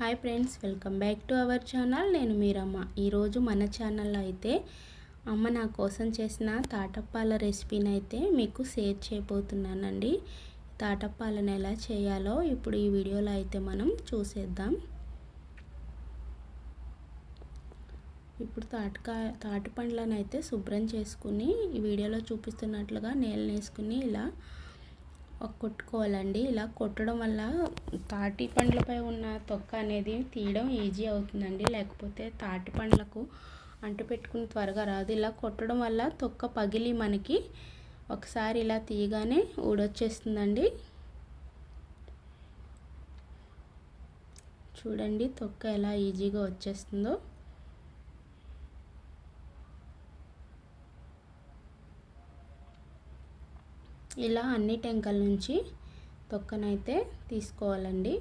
Hi friends welcome back to our channel. నేను మీరమ్మ. ఈరోజు మన ఛానల్లో అయితే అమ్మ నా కోసం చేసిన తాటప్పాల రెసిపీని అయితే మీకు షేర్ చేయబోతున్నానండి. తాటప్పాలను ఎలా చేయాలో ఇప్పుడు ఈ వీడియోలో అయితే మనం చూసేద్దాం. ఇప్పుడు తాటకాయ తాటి పండ్లను అయితే శుభ్రం చేసుకుని ఈ వీడియోలో చూపిస్తున్నట్లుగా నేలనేసుకుని ఇలా కొట్టుకోవాలండి. ఇలా కొట్టడం వల్ల తాటి పండ్లపై ఉన్న తొక్క అనేది తీయడం ఈజీ అవుతుందండి. లేకపోతే తాటి పండ్లకు అంటు పెట్టుకుని త్వరగా రాదు. ఇలా కొట్టడం వల్ల తొక్క పగిలి మనకి ఒకసారి ఇలా తీయగానే ఊడొచ్చేస్తుందండి. చూడండి తొక్క ఎలా ఈజీగా వచ్చేస్తుందో. ఇలా అన్ని టెంకల నుంచి తొక్కనైతే తీసుకోవాలండి.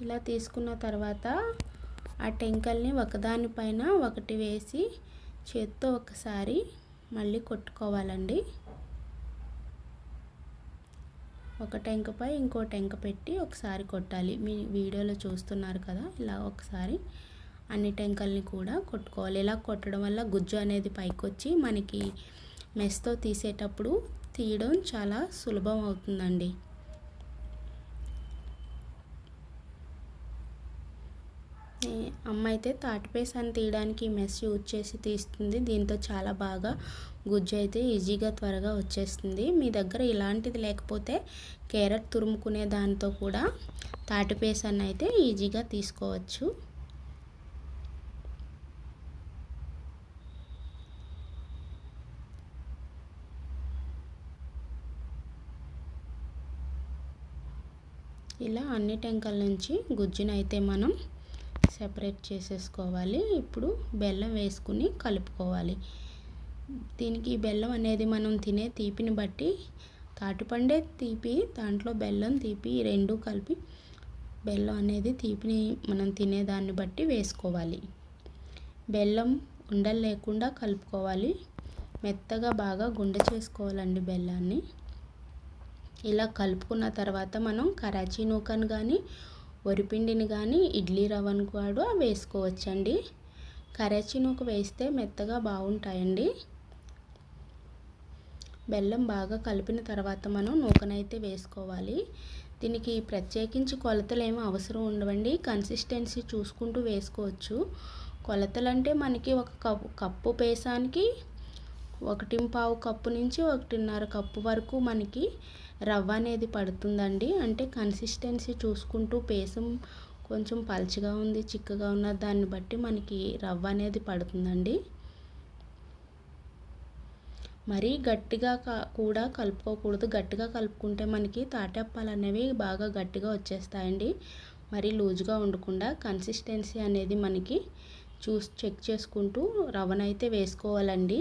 ఇలా తీసుకున్న తర్వాత ఆ టెంకల్ని ఒకదానిపైన ఒకటి వేసి చేత్తో ఒకసారి మళ్ళీ కొట్టుకోవాలండి. ఒక టెంకపై ఇంకో టెంక పెట్టి ఒకసారి కొట్టాలి. మీ వీడియోలో చూస్తున్నారు కదా ఇలా ఒకసారి అన్ని టెంకల్ని కూడా కొట్టుకోవాలి. ఇలా కొట్టడం వల్ల గుజ్జు అనేది పైకి వచ్చి మనకి మెస్తో తీసేటప్పుడు తీయడం చాలా సులభం అవుతుందండి. అమ్మ అయితే తాటిపేసాన్ని తీయడానికి మెస్ యూజ్ చేసి తీస్తుంది. దీంతో చాలా బాగా గుజ్జు అయితే ఈజీగా త్వరగా వచ్చేస్తుంది. మీ దగ్గర ఇలాంటిది లేకపోతే క్యారెట్ తురుముకునే దాంతో కూడా తాటిపేసాన్ని అయితే ఈజీగా తీసుకోవచ్చు. ఇలా అన్ని టెంకల నుంచి గుజ్జునైతే మనం సెపరేట్ చేసేసుకోవాలి. ఇప్పుడు బెల్లం వేసుకుని కలుపుకోవాలి. దీనికి బెల్లం అనేది మనం తినే తీపిని బట్టి తాటిపండే తీపి దాంట్లో బెల్లం తీపి రెండు కలిపి బెల్లం అనేది తీపిని మనం తినేదాన్ని బట్టి వేసుకోవాలి. బెల్లం ఉండలు లేకుండా కలుపుకోవాలి. మెత్తగా బాగా గుండె చేసుకోవాలండి బెల్లాన్ని. ఇలా కలుపుకున్న తర్వాత మనం కరాచీ నూకను కానీ వరిపిండిని కానీ ఇడ్లీ రవ్వను కూడా వేసుకోవచ్చండి. కరచినూకు నూక వేస్తే మెత్తగా బాగుంటాయండి. బెల్లం బాగా కలిపిన తర్వాత మనం నూకనైతే వేసుకోవాలి. దీనికి ప్రత్యేకించి కొలతలు ఏమీ అవసరం ఉండవండి. కన్సిస్టెన్సీ చూసుకుంటూ వేసుకోవచ్చు. కొలతలు అంటే మనకి ఒక కప్పు కప్పు పేసానికి ఒకటి పావు కప్పు నుంచి ఒకటిన్నర కప్పు వరకు మనకి రవ్వ అనేది పడుతుందండి. అంటే కన్సిస్టెన్సీ చూసుకుంటూ పేసం కొంచెం పలుచగా ఉంది చిక్కగా ఉన్న దాన్ని బట్టి మనకి రవ్వ అనేది పడుతుందండి. మరీ గట్టిగా కూడా కలుపుకోకూడదు. గట్టిగా కలుపుకుంటే మనకి తాటప్పాలు అనేవి బాగా గట్టిగా వచ్చేస్తాయండి. మరీ లూజ్గా ఉండకుండా కన్సిస్టెన్సీ అనేది మనకి చూసి చెక్ చేసుకుంటూ రవ్వనైతే వేసుకోవాలండి.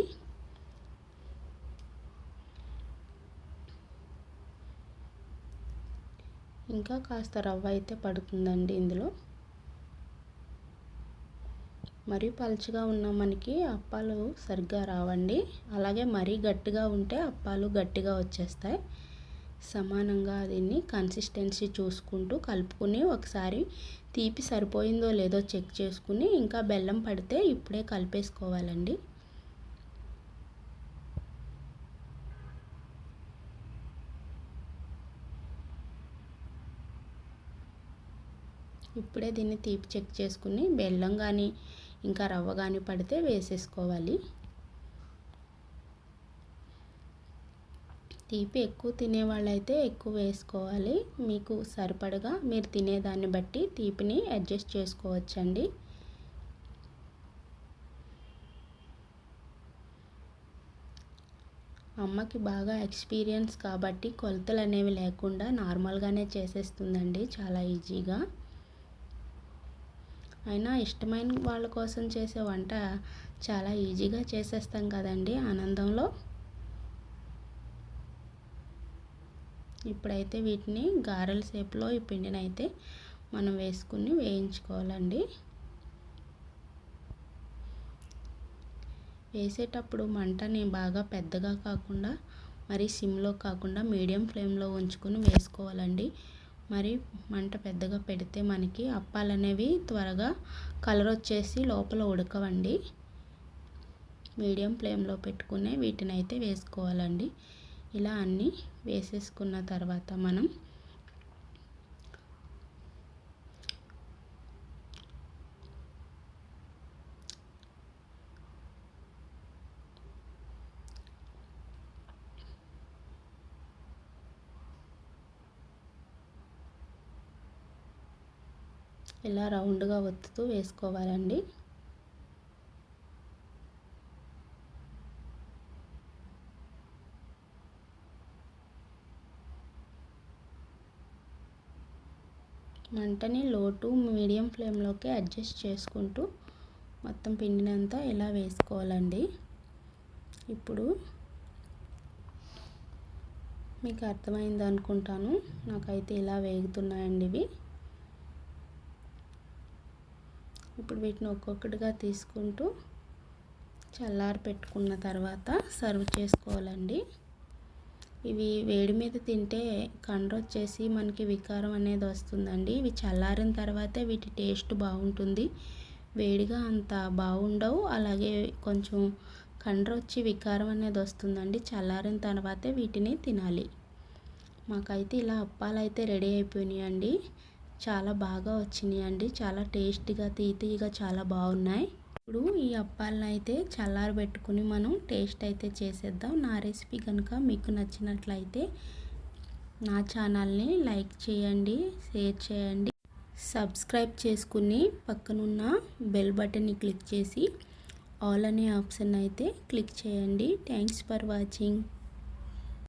ఇంకా కాస్త రవ్వ అయితే పడుతుందండి ఇందులో. మరీ పలుచగా ఉన్న మనకి అప్పాలు సరిగ్గా రావండి. అలాగే మరీ గట్టిగా ఉంటే అప్పాలు గట్టిగా వచ్చేస్తాయి. సమానంగా దీన్ని కన్సిస్టెన్సీ చూసుకుంటూ కలుపుకుని ఒకసారి తీపి సరిపోయిందో లేదో చెక్ చేసుకుని ఇంకా బెల్లం పడితే ఇప్పుడే కలిపేసుకోవాలండి. ఇప్పుడే దీన్ని తీపి చెక్ చేసుకుని బెల్లం కానీ ఇంకా రవ్వ కానీ పడితే వేసేసుకోవాలి. తీపి ఎక్కువ తినేవాళ్ళైతే ఎక్కువ వేసుకోవాలి. మీకు సరిపడగా మీరు తినేదాన్ని బట్టి తీపిని అడ్జస్ట్ చేసుకోవచ్చండి. అమ్మకి బాగా ఎక్స్పీరియన్స్ కాబట్టి కొలతలు అనేవి లేకుండా నార్మల్గానే చేసేస్తుందండి. చాలా ఈజీగా. అయినా ఇష్టమైన వాళ్ళ కోసం చేసే వంట చాలా ఈజీగా చేసేస్తాం కదండి ఆనందంలో. ఇప్పుడైతే వీటిని గారెల షేప్లో ఈ పిండిని అయితే మనం వేసుకుని వేయించుకోవాలండి. వేసేటప్పుడు మంటని బాగా పెద్దగా కాకుండా మరి సిమ్లో కాకుండా మీడియం ఫ్లేమ్లో ఉంచుకొని వేసుకోవాలండి. మరి మంట పెద్దగా పెడితే మనకి అప్పాలు అనేవి త్వరగా కలర్ వచ్చేసి లోపల ఉడకవండి. మీడియం ఫ్లేమ్లో పెట్టుకునే వీటిని అయితే వేసుకోవాలండి. ఇలా అన్నీ వేసేసుకున్న తర్వాత మనం ఇలా రౌండ్గా ఒత్తుతూ వేసుకోవాలండి. మంటని లో టు మీడియం ఫ్లేమ్లోకి అడ్జస్ట్ చేసుకుంటూ మొత్తం పిండినంతా ఇలా వేసుకోవాలండి. ఇప్పుడు మీకు అర్థమైంది అనుకుంటాను నాకైతే ఇలా వేగుతున్నాయండి ఇవి. ఇప్పుడు వీటిని ఒక్కొక్కటిగా తీసుకుంటూ చల్లారి పెట్టుకున్న తర్వాత సర్వ్ చేసుకోవాలండి. ఇవి వేడి మీద తింటే కండ్ర వచ్చేసి మనకి వికారం అనేది వస్తుందండి. ఇవి చల్లారిన తర్వాతే వీటి టేస్ట్ బాగుంటుంది. వేడిగా అంత బాగుండవు. అలాగే కొంచెం కండ్ర వచ్చి వికారం అనేది వస్తుందండి. చల్లారిన తర్వాతే వీటిని తినాలి. మాకైతే ఇలా అప్పాలు అయితే రెడీ అయిపోయినాయండి. చాలా బాగా వచ్చినాయి అండి చాలా టేస్టీగా తీతీగా చాలా బాగున్నాయి. ఇప్పుడు ఈ అప్పాలను అయితే చల్లారబెట్టుకుని మనం టేస్ట్ అయితే చేసేద్దాం. నా రెసిపీ కనుక మీకు నచ్చినట్లయితే నా ఛానల్ని లైక్ చేయండి షేర్ చేయండి. సబ్స్క్రైబ్ చేసుకుని పక్కనున్న బెల్ బటన్ని క్లిక్ చేసి ఆల్ అనే ఆప్షన్ అయితే క్లిక్ చేయండి. Thanks for watching.